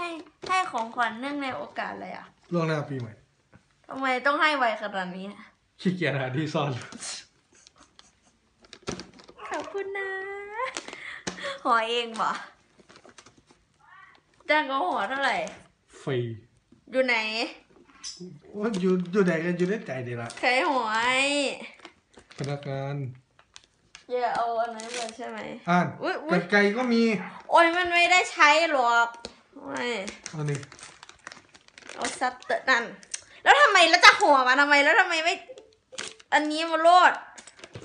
ให้ให้ของขวัญเนื่องในโอกาสอะไรอะล่วงหน้าปีใหม่ทำไมต้องให้ไวขนาดนี้ขี้เกียจหาที่ซ่อน ขอบคุณนะหอเองบ่จ้างก็หอเท่าไหร่ ฟรีอยู่ไหน ว่าอยู่อยู่ไหนกันอยู่ในใจดีละใครหอยพนักงานอย่าเอาอันนั้นเลยใช่ไหมอ่านอุ๊ยอุ๊กัยนไกลก็มี โอ้ยมันไม่ได้ใช้หรอก ไม่อันนี้เอาซัตเตอร์นั่น แล้วทำไมแล้วจะห่อมาทำไมแล้วทำไมไม่ อันนี้มาโลด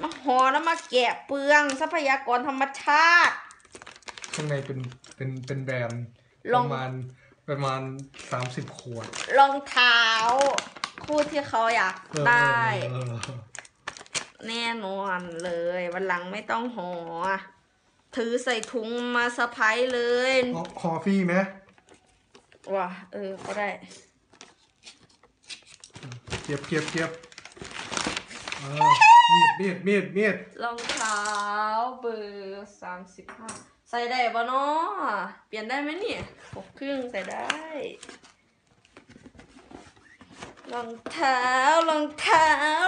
มาห่อแล้วมาแกะเปลืองทรัพยากรธรรมชาติ ข้างในเป็นเป็นเป็นแบรนด์ลปอง ระมาณประมาณสามสิบขวดรองเท้า คู่ที่เขาอยากเออได้ เออเออแน่นอนเลยวันหลังไม่ต้องห่อถือใส่ถุงมาสะพายเลยเอาคอฟรี่ไหม ว่ะเออก็ได้ เก็บเก็บเก็บเออมีดมีดมีดมีดรองเท้าเบอร์สามสิบห้าใส่ได้ปะเนาะเปลี่ยนได้ไหมเนี่ยหกครึ่งใส่ได้รองเท้ารองเท้า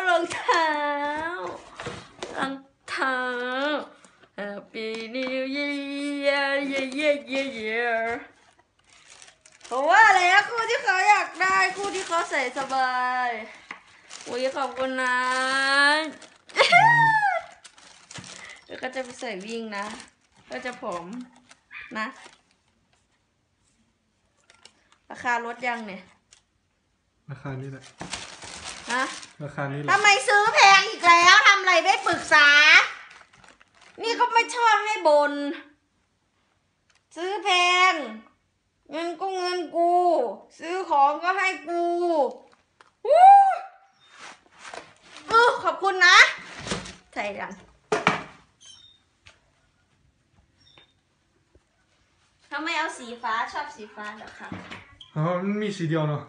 รองเท้ารองเท้า Happy New Year yeah yeah yeah yeah เพราะว่าอะไรอะคู่ที่เขาอยากได้คู่ที่เขาใส่สบายอุ้ยขอบคุณนะเดี๋ยวก็จะไปใส่วิ่งนะ ก็จะผอมนะ ราคาลดยังเนี่ย ราคานี้แหละฮะราคานี้แหละทำไมซื้อแพงอีกแล้วทำอะไรไม่ปรึกษา นี่ก็ไม่ชอบให้บน ซื้อแพง เงินก็เงินกู ซื้อของก็ให้กูวู้เออขอบคุณนะใส่กันทำไมเอาสีฟ้าชอบสีฟ้าเหรอคะอ๋อมันมีสีเดียวเนาะ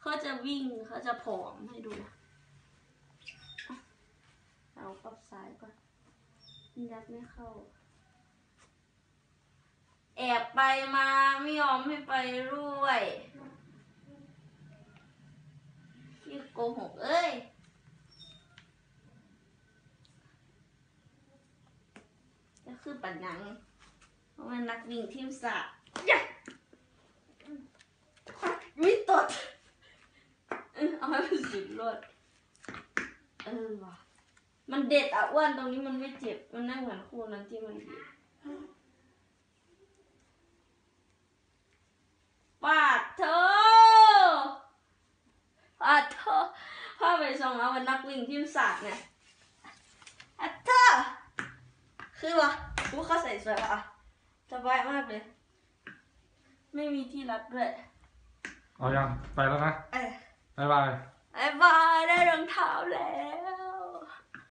เขาจะวิ่งเขาจะผอมให้ดู เอาปับซ้ายก่อนยัดไม่เข้า แอบไปมาไม่ยอมให้ไปด้วยพี่โกหกเอ้ยจะคือปัญญัง เพราะมันนักวิ่งทีมสายะวิตดเออเอาให้มันสุดรวดเออว่ะมันเด็ดอะอ้วนตรงนี้มันไม่เจ็บ มันไม่เหมือนคู่นั้นที่มันเจ็บปาดเธอ ปาดเธอพ่อไปส่งเอาเป็นนักวิ่งทีมศาสตร์เนี่ยปาดเธอคือวะกูเขาใส่สวยว่ะสบายมากเลย ไม่มีที่รัดด้วยเอายังไปแล้วนะเอ้ยบ๊ายบายบายบายได้รองเท้าแล้ว